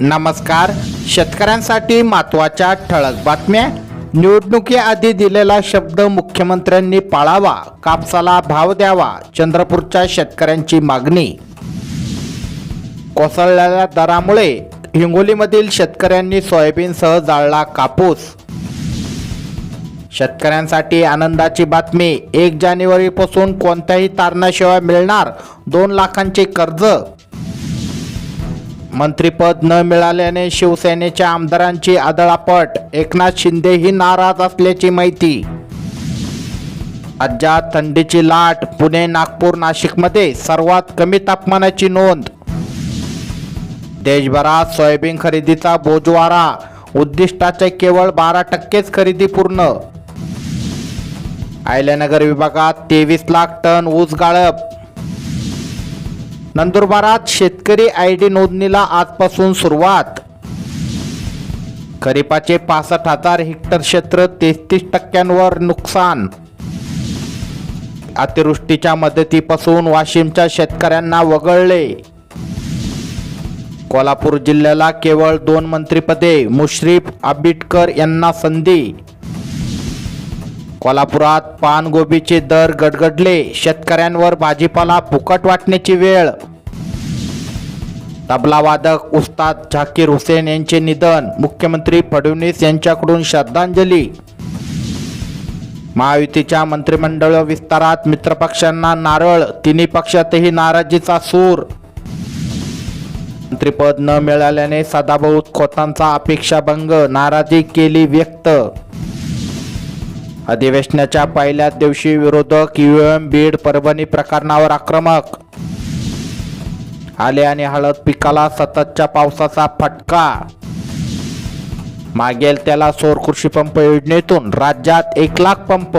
नमस्कार. शेतकऱ्यांसाठी महत्त्वाच्या ठळक बातम्या. निवडणुकीआधी दिलेला शब्द मुख्यमंत्र्यांनी पाळावा कापसाला भाव द्यावा चंद्रपूरच्या शेतकऱ्यांची मागणी. कोसळलेल्या दरामुळे हिंगोलीमधील शेतकऱ्यांनी सोयाबीनसह जाळला कापूस. शेतकऱ्यांसाठी आनंदाची बातमी एक जानेवारीपासून कोणत्याही तारणाशिवाय मिळणार दोन लाखांचे कर्ज. मंत्रिपद न मिळाल्याने शिवसेनेच्या आमदारांची आदळापट. एकनाथ शिंदेही नाराज असल्याची माहिती. राज्यात थंडीची लाट. पुणे नागपूर नाशिकमध्ये सर्वात कमी तापमानाची नोंद. देशभरात सोयाबीन खरेदीचा बोजवारा. उद्दिष्टाचे केवळ बारा टक्केच खरेदी पूर्ण. आयल्यानगर विभागात तेवीस लाख टन ऊस गाळप. नंदुरबारात शेतकरी आय डी नोंदणीला आजपासून सुरुवात. खरीपाचे पासष्ट हजार हेक्टर क्षेत्र तेहतीस टक्क्यांवर नुकसान. अतिवृष्टीच्या मदतीपासून वाशिमच्या शेतकऱ्यांना वगळले. कोल्हापूर जिल्ह्याला केवळ दोन मंत्रिपदे मुश्रीफ आंबेडकर यांना संधी. कोल्हापुरात पानगोबीचे दर गडगडले. शेतकऱ्यांवर भाजीपाला फुकट वाटण्याची वेळ. तबलावादक उस्ताद झाकीर हुसेन यांचे निधन. मुख्यमंत्री फडणवीस यांच्याकडून श्रद्धांजली. महायुतीच्या मंत्रिमंडळ विस्तारात मित्रपक्षांना नारळ तिन्ही पक्षातही नाराजीचा सूर. मंत्रिपद न मिळाल्याने सदाभाऊ खोतांचा अपेक्षाभंग नाराजी केली व्यक्त. अधिवेशनाच्या पहिल्याच दिवशी विरोधक युएम बीड परभणी प्रकरणावर आक्रमक. आले आणि हळद पिकाला सततच्या पावसाचा फटका. मागेल त्याला सौर कृषी पंप योजनेतून राज्यात एक लाख पंप.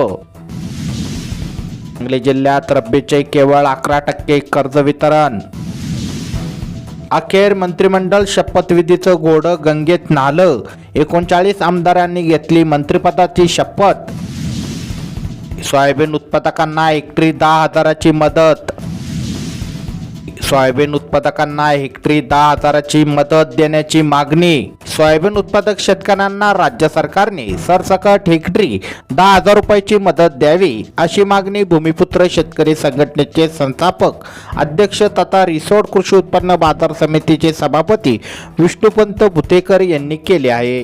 सांगली जिल्ह्यात रब्बीचे केवळ अकरा टक्के कर्ज वितरण. अखेर मंत्रिमंडळ शपथविधीचं घोडं गंगेत न्हालं एकोणचाळीस आमदारांनी घेतली मंत्रिपदाची शपथ. सोयाबीन उत्पादकांना हेक्टरी दहा हजाराची मदत. सोयाबीन उत्पादकांना हेक्टरी दहा हजाराची मदत देण्याची मागणी. सोयाबीन उत्पादक शेतकऱ्यांना राज्य सरकारने सरसकट हेक्टरी दहा हजार रुपयाची मदत द्यावी अशी मागणी भूमिपुत्र शेतकरी संघटनेचे संस्थापक अध्यक्ष तथा रिसोड कृषी उत्पन्न बाजार समितीचे सभापती विष्णुपंत भुतेकर यांनी केले आहे.